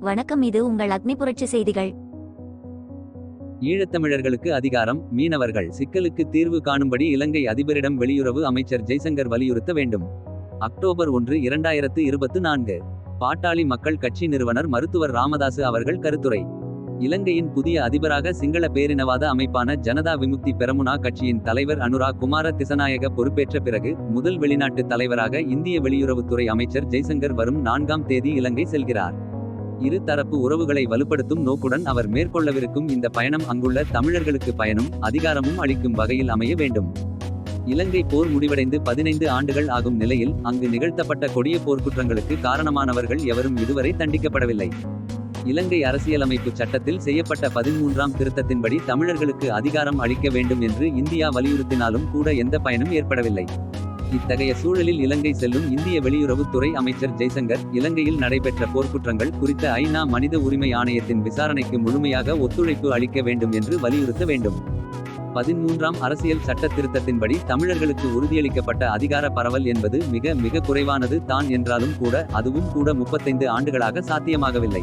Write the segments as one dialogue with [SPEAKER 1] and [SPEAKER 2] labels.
[SPEAKER 1] வணக்கம் இது உங்கள் அக்னி புரட்சி செய்திகள்.
[SPEAKER 2] ஈழத்தமிழர்களுக்கு அதிகாரம் மீனவர்கள் சிக்கலுக்கு தீர்வு காணும்படி இலங்கை அதிபரிடம் வெளியுறவு அமைச்சர் ஜெய்சங்கர் வலியுறுத்த வேண்டும். அக்டோபர் ஒன்று இரண்டாயிரத்து இருபத்து நான்கு. பாட்டாளி மக்கள் கட்சி நிறுவனர் மருத்துவர் ராமதாசு அவர்கள் கருத்துரை. இலங்கையின் புதிய அதிபராக சிங்கள பேரினவாத அமைப்பான ஜனதா விமுக்தி பெரமுனா கட்சியின் தலைவர் அனுரா குமார திசநாயக பொறுப்பேற்ற பிறகு முதல் வெளிநாட்டு தலைவராக இந்திய வெளியுறவுத்துறை அமைச்சர் ஜெய்சங்கர் வரும் நான்காம் தேதி இலங்கை செல்கிறார். இரு தரப்பு உறவுகளை வலுப்படுத்தும் நோக்குடன் அவர் மேற்கொள்ளவிருக்கும் இந்த பயணம் அங்குள்ள தமிழர்களுக்கு பயனும் அதிகாரமும் அளிக்கும் வகையில் அமைய வேண்டும். இலங்கை போர் முடிவடைந்து பதினைந்து ஆண்டுகள் ஆகும் நிலையில் அங்கு நிகழ்த்தப்பட்ட கொடிய போர்க்குற்றங்களுக்கு காரணமானவர்கள் எவரும் இதுவரை தண்டிக்கப்படவில்லை. இலங்கை அரசியலமைப்பு சட்டத்தில் செய்யப்பட்ட பதிமூன்றாம் திருத்தத்தின்படி தமிழர்களுக்கு அதிகாரம் அளிக்க வேண்டும் என்று இந்தியா வலியுறுத்தினாலும் கூட எந்த பயனும் ஏற்படவில்லை. இத்தகைய சூழலில் இலங்கை செல்லும் இந்திய வெளியுறவுத்துறை அமைச்சர் ஜெய்சங்கர் இலங்கையில் நடைபெற்ற போர்க்குற்றங்கள் குறித்த ஐநா மனித உரிமை ஆணையத்தின் விசாரணைக்கு முழுமையாக ஒத்துழைப்பு அளிக்க வேண்டும் என்று வலியுறுத்த வேண்டும். பதிமூன்றாம் அரசியல் சட்ட திருத்தத்தின்படி தமிழர்களுக்கு உறுதியளிக்கப்பட்ட அதிகார பரவல் என்பது மிக மிக குறைவானது தான் என்றாலும் கூட அதுவும் கூட முப்பத்தைந்து ஆண்டுகளாக சாத்தியமாகவில்லை.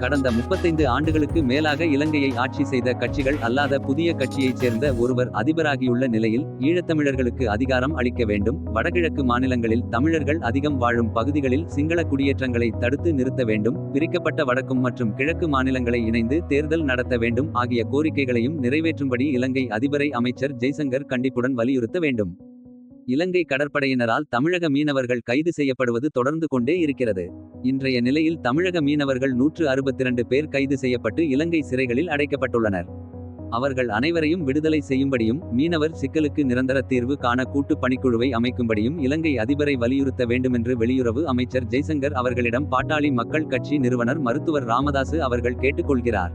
[SPEAKER 2] கடந்த முப்பத்தைந்து ஆண்டுகளுக்கு மேலாக இலங்கையை ஆட்சி செய்த கட்சிகள் அல்லாத புதிய கட்சியைச் சேர்ந்த ஒருவர் அதிபராகியுள்ள நிலையில் ஈழத்தமிழர்களுக்கு அதிகாரம் அளிக்க வேண்டும். வடகிழக்கு மாநிலங்களில் தமிழர்கள் அதிகம் வாழும் பகுதிகளில் சிங்கள குடியேற்றங்களை தடுத்து நிறுத்த வேண்டும். பிரிக்கப்பட்ட வடக்கும் மற்றும் கிழக்கு மாநிலங்களை இணைந்து தேர்தல் நடத்த வேண்டும். ஆகிய கோரிக்கைகளையும் நிறைவேற்றும்படி இலங்கை அதிபரை அமைச்சர் ஜெய்சங்கர் கண்டிப்புடன் வலியுறுத்த வேண்டும். இலங்கை கடற்படையினரால் தமிழக மீனவர்கள் கைது செய்யப்படுவது தொடர்ந்து கொண்டே இருக்கிறது. இன்றைய நிலையில் தமிழக மீனவர்கள் நூற்று அறுபத்திரண்டு பேர் கைது செய்யப்பட்டு இலங்கை சிறைகளில் அடைக்கப்பட்டுள்ளனர். அவர்கள் அனைவரையும் விடுதலை செய்யும்படியும் மீனவர் சிக்கலுக்கு நிரந்தர தீர்வு காண கூட்டு பணிக்குழுவை அமைக்கும்படியும் இலங்கை அதிபரை வலியுறுத்த வேண்டுமென்று வெளியுறவு அமைச்சர் ஜெய்சங்கர் அவர்களிடம் பாட்டாளி மக்கள் கட்சி நிறுவனர் மருத்துவர் ராமதாசு அவர்கள் கேட்டுக்கொள்கிறார்.